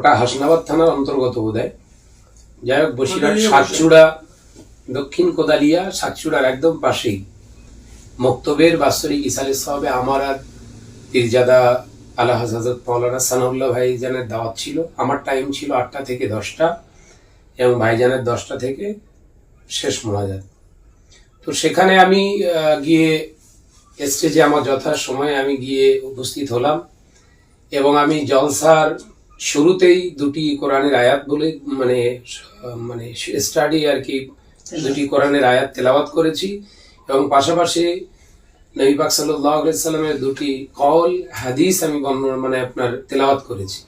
ওটা হাসনাবাদ থানার অন্তর্গত বোধহয়। যাই হোক বসিরহাট সাতচূড়া দক্ষিণ কোদালিয়া সাতচূড়ার একদম পাশেই। মক্তবের বাৎসরিক ইসালে সাহাবে আমার আর পীরজাদা আল্লাহ হজরত মৌলানা সানাউল্লাহ ভাইজানের দাওয়াত ছিল। আমার টাইম ছিল আটটা থেকে দশটা এবং ভাইজানের দশটা থেকে শেষ মোনাজাত। তো সেখানে আমি গিয়ে স্টেজে আমার যথা সময়ে আমি গিয়ে উপস্থিত হলাম এবং আমি জলসার শুরুতেই দুটি কোরআনের আয়াত বলে মানে মানে স্টাডি আর কি দুটি কোরআনের আয়াত তেলাওয়াত করেছি এবং পাশাপাশি নবী পাক সাল্লামের দুটি কল হাদিস আমি বর্ণনা মানে আপনার তেলাওয়াত করেছি।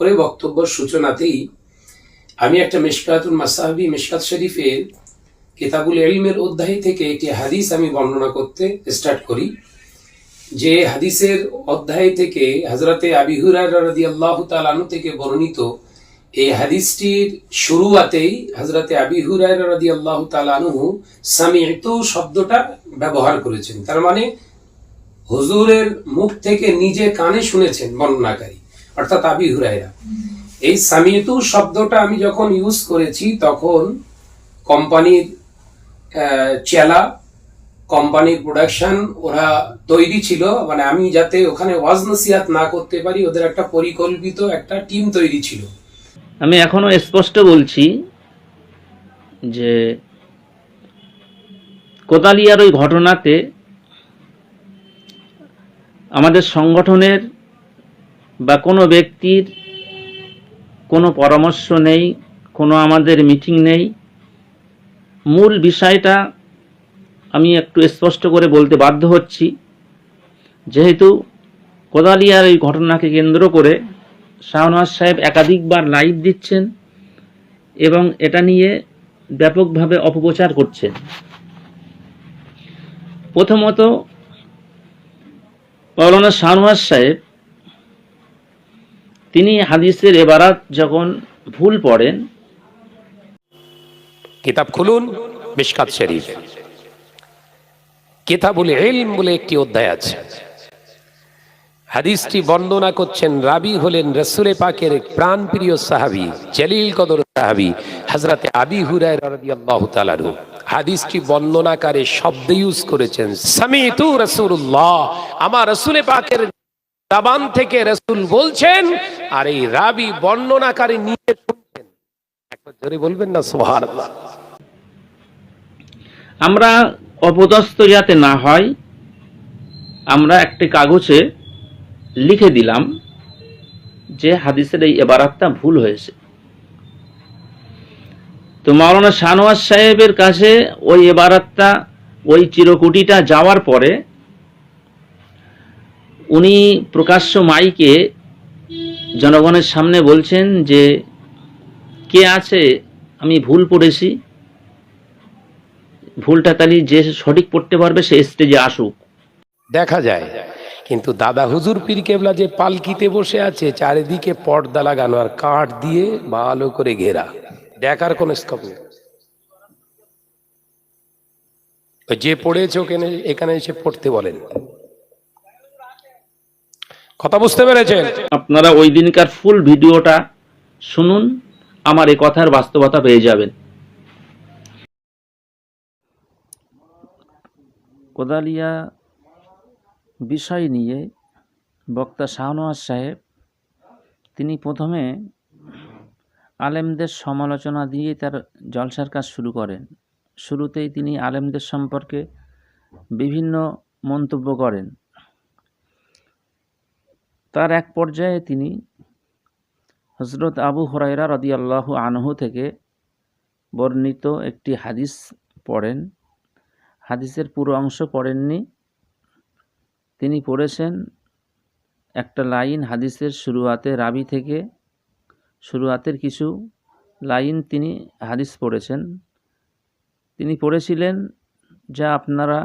করে বক্তব্য সূচনাতেই আমি একটা মিশকাতুল মাসাহাবি, মিশকাত শরীফের কিতাবুল ইলমের অধ্যায় থেকে একটি হাদিস আমি বর্ণনা করতে স্টার্ট করি। যে হাদিসের অধ্যায় থেকে হজরতে আবি হুরায়রা রাদিয়াল্লাহু তাআলা আনহু থেকে বর্ণিত, এই হাদিসটির শুরুয়াতেই হজরতে আবি হুরায়রা রাদিয়াল্লাহু তাআলা আনহু শব্দটা ব্যবহার করেছেন। তার মানে হুজুরের মুখ থেকে নিজে কানে শুনেছেন বর্ণনাকারী, অর্থাৎ আবি এই সামিতু শব্দটা আমি যখন ইউজ করেছি, তখন কোম্পানির চেলা কোম্পানির প্রোডাকশন ওরা তৈরি ছিল। মানে আমি যাতে ওখানে ওয়াজ নসিহাত না করতে পারি, ওদের একটা পরিকল্পিত একটা টিম তৈরি ছিল। আমি এখনও স্পষ্ট বলছি যে কোদালিয়ার ওই ঘটনাতে আমাদের সংগঠনের বা কোনো ব্যক্তির কোনো পরামর্শ নেই, কোনো আমাদের মিটিং নেই। মূল বিষয়টা আমি একটু স্পষ্ট করে বলতে বাধ্য হচ্ছি। যেহেতু কোদালিয়ার এই ঘটনাকে কেন্দ্র করে শাহনওয়াজ সাহেব একাধিকবার লাইভ দিচ্ছেন এবং এটা নিয়ে ব্যাপকভাবে অপপ্রচার করছেন। প্রথমত মৌলানা শাহনওয়াজ সাহেব, তিনি হাদিসের এবারাত যখন ভুল পড়েন, কিতাব খুলুন, মিশকাত শরীফ। কিতাবুল ইলম বলে একটি অধ্যায় আছে। হাদিসটি বর্ণনা করছেন রাবি হলেন রসুলে পাকের প্রাণ প্রিয় সাহাবি, জলিল কদর সাহাবি হজরতে আবি হুরায় হাদিসটি বর্ণনাকারে শব্দ ইউজ করেছেন, সামিতু রাসূলুল্লাহ আমার রসুলে পাকের দাবান থেকে রসুল বলছেন, আর এই রাবি বর্ণনাকারী নিয়ে শুনছেন। একবার জোরে বলবেন না, সুবহানাল্লাহ। আমরা অপদস্থ যাতে না হয়, আমরা একটি কাগজে লিখে দিলাম যে হাদিসের এই এবারাতটা ভুল হয়েছে। তো মাওলানা শাহনওয়াজ সাহেবের কাছে ওই এবারাতটা, ওই চিরকুটিটা যাওয়ার পরে উনি প্রকাশ্য মাইকে জনগণের সামনে বলছেন যে, কে আছে? আমি ভুল পড়েছি। ভুলটা তাহলে যে সঠিক পড়তে পারবে সে স্টেজে আসুক। দেখা যায়। কিন্তু দাদা হুজুর পীর কেবলা যে পালকিতে বসে আছে চারিদিকে পর্দা লাগানো আর কাঠ দিয়ে ভালো করে ঘেরা। দেখার কোন স্কোপ নেই। যে পড়েছে ওখানে এখানে এসে পড়তে বলেন। কথা বুঝতে পেরেছেন? আপনারা ওই দিনকার ফুল ভিডিওটা শুনুন আমার এই কথার বাস্তবতা পেয়ে যাবেন। কোদালিয়া বিষয় নিয়ে বক্তা শাহনওয়াজ সাহেব, তিনি প্রথমে আলেমদের সমালোচনা দিয়ে তার জলসার কাজ শুরু করেন। শুরুতেই তিনি আলেমদের সম্পর্কে বিভিন্ন মন্তব্য করেন। তার এক পর্যায়ে তিনি হজরত আবু হরাইরা রদিয়াল্লাহু আনহু থেকে বর্ণিত একটি হাদিস পড়েন। হাদিসের পুরো অংশ পড়েননি। তিনি পড়েছেন একটা লাইন হাদিসের শুরুয়াতে, রাবি থেকে শুরুয়াতের কিছু লাইন তিনি হাদিস পড়েছেন। তিনি পড়েছিলেন, যা আপনারা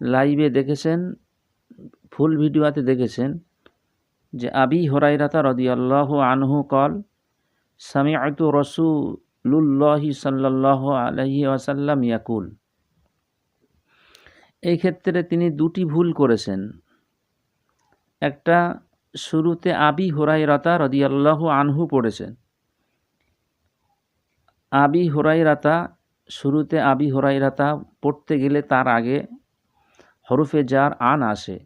লাইভে দেখেছেন, ফুল ভিডিওতে দেখেছেন, যে আবি হরাইরাতা রদিয়াল্লাহু আনহু কল, সামিআতু রসুলুল্লাহি সাল্লাল্লাহু আলাইহি ওয়াসাল্লাম ইয়াকুল। এই ক্ষেত্রে তিনি দুটি ভুল করেছেন। একটা, শুরুতে আবি হুরাইরাতা রদিয়াল্লাহু আনহু পড়েছেন। আবি হুরাইরাতা শুরুতে আবি হুরাইরাতা পড়তে গেলে তার আগে হরফে যার আন আসে।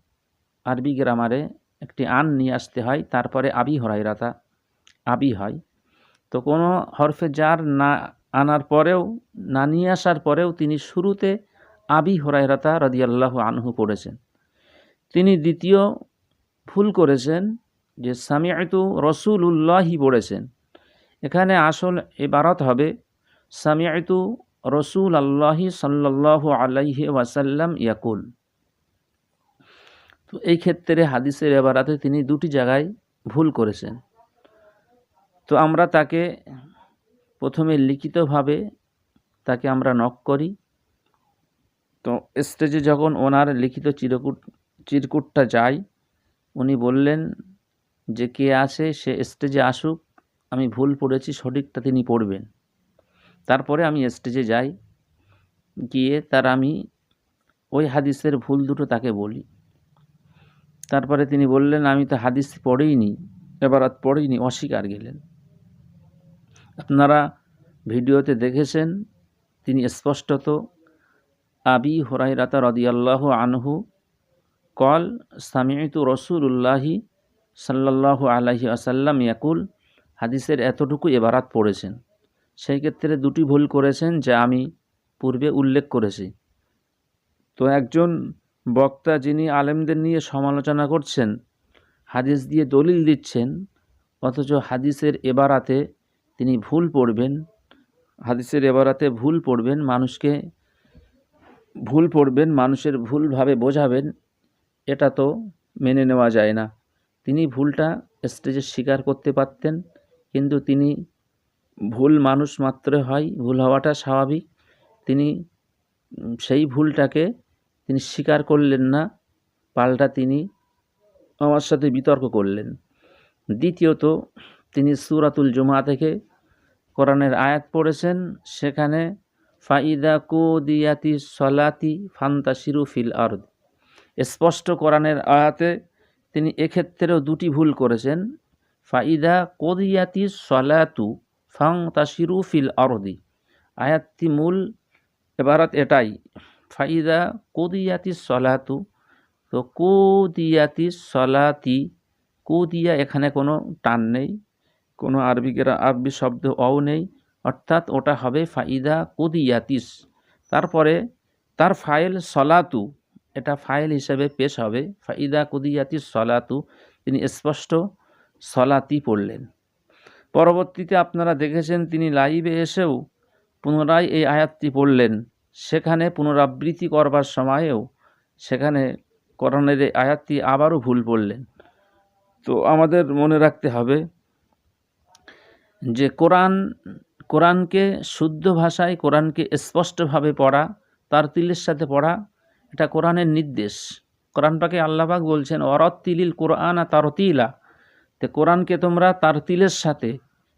আরবি গ্রামারে একটি আন নিয়ে আসতে হয়, তারপরে আবি হরাইরাতা আবি হয়। তো কোনো হরফে যার না আনার পরেও, না নিয়ে আসার পরেও তিনি শুরুতে আবি হরাইরাতা রদিয়াল্লাহু আনহু পড়েছেন। তিনি দ্বিতীয় ভুল করেছেন যে সামিয়াতু রসুলুল্লাহি পড়েছেন এখানে আসল ইবারত হবে সামিয়াতু রসুল আল্লাহি সাল্লাল্লাহু আলাইহি ওয়াসাল্লাম ইয়াকুল। তো এই ক্ষেত্রে হাদিসের এবারাতে তিনি দুটি জায়গায় ভুল করেছেন। তো আমরা তাকে প্রথমে লিখিতভাবে তাকে আমরা নক করি তো স্টেজে যখন ওনার লিখিত চিরকুট, চিরকুটটা যায়, উনি বললেন যে কে আসে সে স্টেজে আসুক, আমি ভুল পড়েছি, সঠিকটা তিনি পড়বেন। তারপরে আমি স্টেজে যাই, গিয়ে তার আমি ওই হাদিসের ভুল দুটো তাকে বলি। তারপরে তিনি বললেন, আমি তো হাদিস পড়েইনি এবার এবারাত পড়েইনি, অস্বীকার গেলেন। আপনারা ভিডিওতে দেখেছেন, তিনি স্পষ্টত আবি হরাইরাতা রদিয়াল্লাহ আনহু কল সামিয়তু রসুল্লাহি সাল্লাল্লাহু আলাইহি আসাল্লাম ইয়াকুল হাদিসের এতটুকু এবারাত পড়েছেন। সেই ক্ষেত্রে দুটি ভুল করেছেন যা আমি পূর্বে উল্লেখ করেছি। তো একজন বক্তা যিনি আলেমদের নিয়ে সমালোচনা করছেন, হাদিস দিয়ে দলিল দিচ্ছেন, অথচ হাদিসের এবারাতে তিনি ভুল পড়বেন, হাদিসের এবারাতে ভুল পড়বেন, মানুষকে ভুল পড়বেন, মানুষের ভুলভাবে বোঝাবেন, এটা তো মেনে নেওয়া যায় না। তিনি ভুলটা স্টেজে স্বীকার করতে পারতেন, কিন্তু তিনি ভুল মানুষ মাত্র হয়, ভুল হওয়াটা স্বাভাবিক। তিনি সেই ভুলটাকে তিনি স্বীকার করলেন না, পাল্টা তিনি আমার সাথে বিতর্ক করলেন। দ্বিতীয়ত, তিনি সুরাতুল জুমা থেকে কোরআনের আয়াত পড়েছেন, সেখানে ফাইদা কুদিয়াতি সলাতি ফান্তাসিরু ফিল আরদ। স্পষ্ট কোরআনের আয়াতে তিনি এক্ষেত্রেও দুটি ভুল করেছেন। ফাইদা কোদিয়াতি সলাতু ফাং তাসিরু ফিল আরদি। আয়াতটি মূল এবারত এটাই, ফাইদা কোদিয়াতি সলাতু, তো কুদিয়াতি সলাতি, কুদিয়া এখানে কোনো টান নেই, কোনো আরবি আরবি শব্দ অও নেই। অর্থাৎ ওটা হবে ফাইদা কুদিয়াতিস। তারপরে তার ফাইল সলাতু, এটা ফাইল হিসেবে পেশ হবে। ফাইদা কুদিয়াতিস সলাতু, তিনি স্পষ্ট সলাতি পড়লেন। পরবর্তীতে আপনারা দেখেছেন তিনি লাইভে এসেও পুনরায় এই আয়াতটি পড়লেন। সেখানে পুনরাবৃত্তি করবার সময়েও সেখানে করণের এই আয়াতটি আবারও ভুল পড়লেন। তো আমাদের মনে রাখতে হবে যে কোরআন কোরআনকে শুদ্ধ ভাষায়, কোরআনকে স্পষ্টভাবে পড়া, তার তিলের সাথে পড়া, এটা কোরআনের নির্দেশ। কোরআন পাকে আল্লাহবাক বলছেন অরতিলিল কোরআন আর তারতিলা। তো কোরআনকে তোমরা তার তিলের সাথে,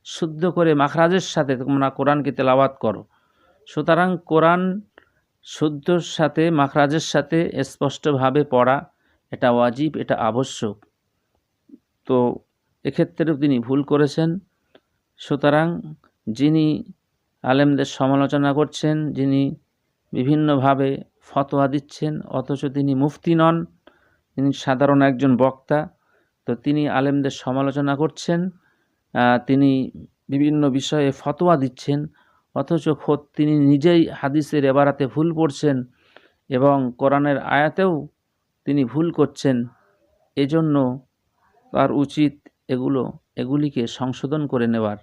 শুদ্ধ করে মাখরাজের সাথে তোমরা কোরআনকে তেলাওয়াত করো। সুতরাং কোরআন শুদ্ধর সাথে, মাখরাজের সাথে স্পষ্টভাবে পড়া, এটা ওয়াজিব, এটা আবশ্যক। তো এক্ষেত্রেও তিনি ভুল করেছেন। সুতরাং যিনি আলেমদের সমালোচনা করছেন, যিনি বিভিন্নভাবে ফতোয়া দিচ্ছেন, অথচ তিনি মুফতি নন, তিনি সাধারণ একজন বক্তা, তো তিনি আলেমদের সমালোচনা করছেন তিনি বিভিন্ন বিষয়ে ফতোয়া দিচ্ছেন, অথচ খোদ তিনি নিজেই হাদিসের এবারাতে ভুল পড়ছেন এবং কোরআনের আয়াতেও তিনি ভুল করছেন। এজন্য তার উচিত এগুলো, এগুলিকে সংশোধন করে নেওয়ার।